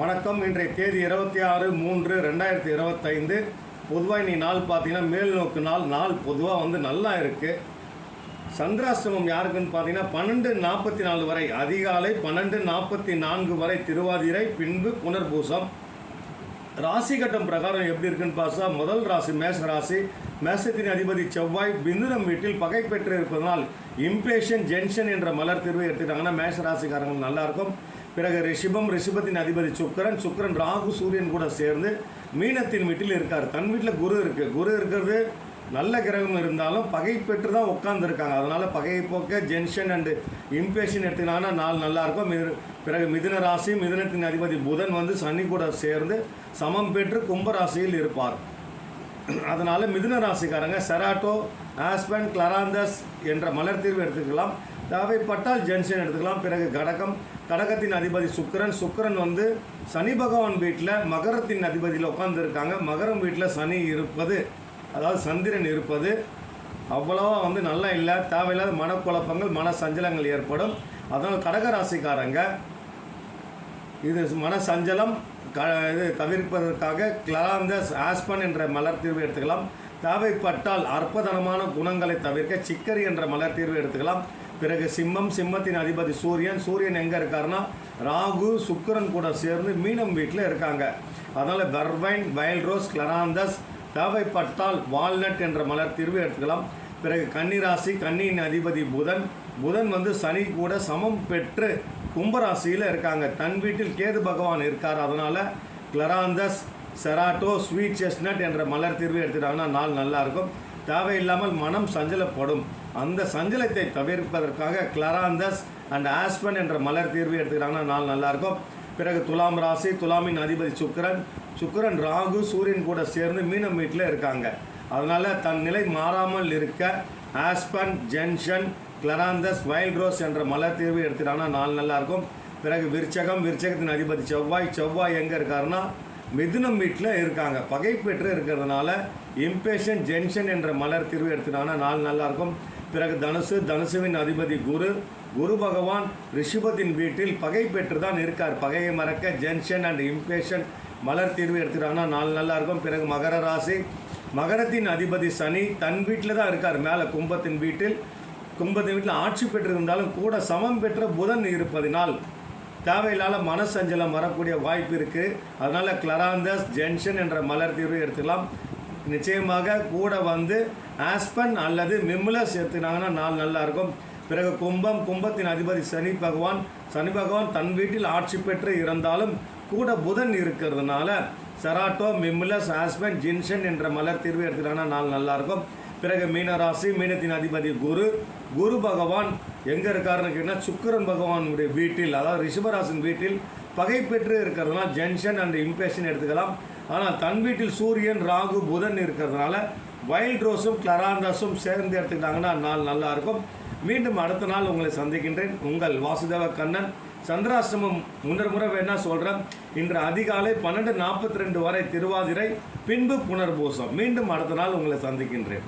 வணக்கம். இன்றைய தேதி இருபத்தி ஆறு மூன்று ரெண்டாயிரத்தி இருபத்தைந்து. பொதுவாக நீ நாள் பார்த்தீங்கன்னா மேல் நோக்கு நாள். நாள் பொதுவாக வந்து நல்லா இருக்குது சந்திராசிரமம் யாருக்குன்னு பார்த்தீங்கன்னா பன்னெண்டு நாற்பத்தி நாலு வரை அதிகாலை பன்னெண்டு நாற்பத்தி நான்கு வரை திருவாதிரை பின்பு புனர்பூசம். ராசி கட்டம் பிரகாரம் எப்படி இருக்குன்னு பார்த்தா முதல் ராசி மேஷ ராசி. மேஷத்தின் அதிபதி செவ்வாய் பிந்துனம் வீட்டில் பகை பெற்று இருப்பதனால் இம்பேஷன் ஜென்ஷன் என்ற மலர் தீர்வு எடுத்துட்டாங்கன்னா மேஷ ராசிக்காரங்க நல்லாயிருக்கும் பிறகு ரிஷிபம் ரிஷிபத்தின் அதிபதி சுக்கரன் சுக்கரன் ராகு சூரியன் கூட சேர்ந்து மீனத்தின் வீட்டில் இருக்கார். தன் வீட்டில் குரு இருக்குது குரு இருக்கிறது நல்ல கிரகம் இருந்தாலும் பகை பெற்று தான் உட்காந்துருக்காங்க அதனால் பகையை போக்க ஜென்ஷன் அண்டு இம்பேஷன் எடுத்துக்கினாங்கன்னா நாள் நல்லாயிருக்கும் மிது பிறகு மிதுன ராசி மிதுனத்தின் அதிபதி புதன் வந்து சனி கூட சேர்ந்து சமம் பெற்று கும்பராசியில் இருப்பார். அதனால் மிதுன ராசிக்காரங்க செராட்டோ ஆஸ்பன் கிளராந்தஸ் என்ற மலர் தீர்வு எடுத்துக்கலாம். தேவைப்பட்டால் ஜென்ஷன் எடுத்துக்கலாம். பிறகு கடகம் கடகத்தின் அதிபதி சுக்கிரன். சுக்கரன் வந்து சனி பகவான் வீட்டில் மகரத்தின் அதிபதியில் உட்காந்துருக்காங்க மகரம் வீட்டில் சனி இருப்பது அதாவது சந்திரன் இருப்பது அவ்வளோவா வந்து நல்லா இல்லை. தேவையில்லாத மனக்குழப்பங்கள் மன சஞ்சலங்கள் ஏற்படும். அதனால் கடக ராசிக்காரங்க இது மன சஞ்சலம் க இது தவிர்ப்பதற்காக கிளாந்தஸ் ஆஸ்பன் என்ற மலர் தீர்வு எடுத்துக்கலாம். தேவைப்பட்டால் அற்புதமான குணங்களை தவிர்க்க சிக்கரி என்ற மலர் தீர்வு எடுத்துக்கலாம். பிறகு சிம்மம் சிம்மத்தின் அதிபதி சூரியன் சூரியன் எங்கே இருக்காருன்னா ராகு சுக்கரன் கூட சேர்ந்து மீனம் வீட்டில் இருக்காங்க. அதனால் பர்வைன் வயல் ரோஸ் கிளராந்தஸ் தேவைப்பட்டால் வால்நட் என்ற மலர் தீர்வு எடுத்துக்கலாம். பிறகு கன்னிராசி கன்னியின் அதிபதி புதன். புதன் வந்து சனி கூட சமம் பெற்று கும்பராசியில் இருக்காங்க. தன் வீட்டில் கேது பகவான் இருக்கார். அதனால் கிளராந்தஸ் செராட்டோ ஸ்வீட் செஸ்னட் என்ற மலர் தீர்வு எடுத்துட்டாங்கன்னா நாள் நல்லாயிருக்கும் தேவையில்லாமல் மனம் சஞ்சலப்படும். அந்த சஞ்சலத்தை தவிர்ப்பதற்காக கிளராந்தஸ் அண்ட் ஆஸ்பன் என்ற மலர் தீர்வு எடுத்துக்கிட்டாங்கன்னா நாள் நல்லாயிருக்கும். பிறகு துலாம் ராசி துலாமின் அதிபதி சுக்கரன். சுக்கிரன் ராகு சூரியன் கூட சேர்ந்து மீனம் வீட்டில் இருக்காங்க. அதனால் தன் நிலை மாறாமல் இருக்க ஆஸ்பன் ஜென்ஷன் கிளராந்தஸ் வைல்ட் ரோஸ் என்ற மலர் தீர்வு எடுத்துட்டாங்கன்னா நாள் நல்லாயிருக்கும். பிறகு விருச்சகம் விருச்சகத்தின் அதிபதி செவ்வாய். செவ்வாய் எங்கே இருக்காருன்னா மிதுனம் வீட்டில் இருக்காங்க. பகைப்பெற்று இருக்கிறதுனால இம்பேஷன் ஜென்ஷன் என்ற மலர் தீர்வு எடுத்துட்டாங்கன்னா நாள் நல்லாயிருக்கும். பிறகு தனுசு தனுசுவின் அதிபதி குரு குரு பகவான் ரிஷிபத்தின் வீட்டில் பகை பெற்று தான் இருக்கார். பகையை மறக்க ஜென்ஷன் அண்ட் இம்பேஷன் மலர் தீர்வு எடுத்துட்டாங்கன்னா நாலு நல்லா இருக்கும். பிறகு மகர ராசி. மகரத்தின் அதிபதி சனி தன் வீட்டில் தான் இருக்கார். மேலே கும்பத்தின் வீட்டில் கும்பத்தின் வீட்டில் ஆட்சி பெற்றிருந்தாலும் கூட சமம் பெற்ற புதன் இருப்பதினால் தேவையில்லாத மனசஞ்சலம் வரக்கூடிய வாய்ப்பு இருக்குது அதனால் கிளராந்தஸ் ஜென்ஷன் என்ற மலர் தீர்வு எடுத்துக்கலாம். நிச்சயமாக கூட வந்து ஆஸ்பன் அல்லது மிம்லஸ் எடுத்துனாங்கன்னா நாள் நல்லா இருக்கும் பிறகு கும்பம் கும்பத்தின் அதிபதி சனி பகவான். சனி பகவான் தன் வீட்டில் ஆட்சி பெற்று இருந்தாலும் கூட புதன் இருக்கிறதுனால செராட்டோ மிம்லஸ் ஆஸ்பன் ஜின்ஷன் என்ற மலர் தீர்வு எடுத்துட்டாங்கன்னா நாள் நல்லாயிருக்கும். பிறகு மீனராசி மீனத்தின் அதிபதி குரு. குரு பகவான் எங்கே இருக்காருன்னு கேட்டால் சுக்கிரன் பகவானுடைய வீட்டில் அதாவது ரிஷபராசின் வீட்டில் பகை பெற்று இருக்கிறதுனால ஜென்ஷன் அண்ட் இம்பேஷன் எடுத்துக்கலாம். ஆனால் தன் வீட்டில் சூரியன் ராகு புதன் இருக்கிறதுனால வைல்ட் ரோஸும் கிளராந்தாஸும் சேர்ந்து எடுத்துக்கிட்டாங்கன்னா நாள் நல்லா இருக்கும். மீண்டும் அடுத்த நாள் உங்களை சந்திக்கின்றேன். உங்கள் வாசுதேவ கண்ணன். சந்திராசிரமம் முன்னர் முறை வேணா சொல்கிறேன் இன்று அதிகாலை பன்னெண்டு நாற்பத்தி ரெண்டு வரை திருவாதிரை பின்பு புனர்பூசம். மீண்டும் அடுத்த நாள் உங்களை சந்திக்கின்றேன்.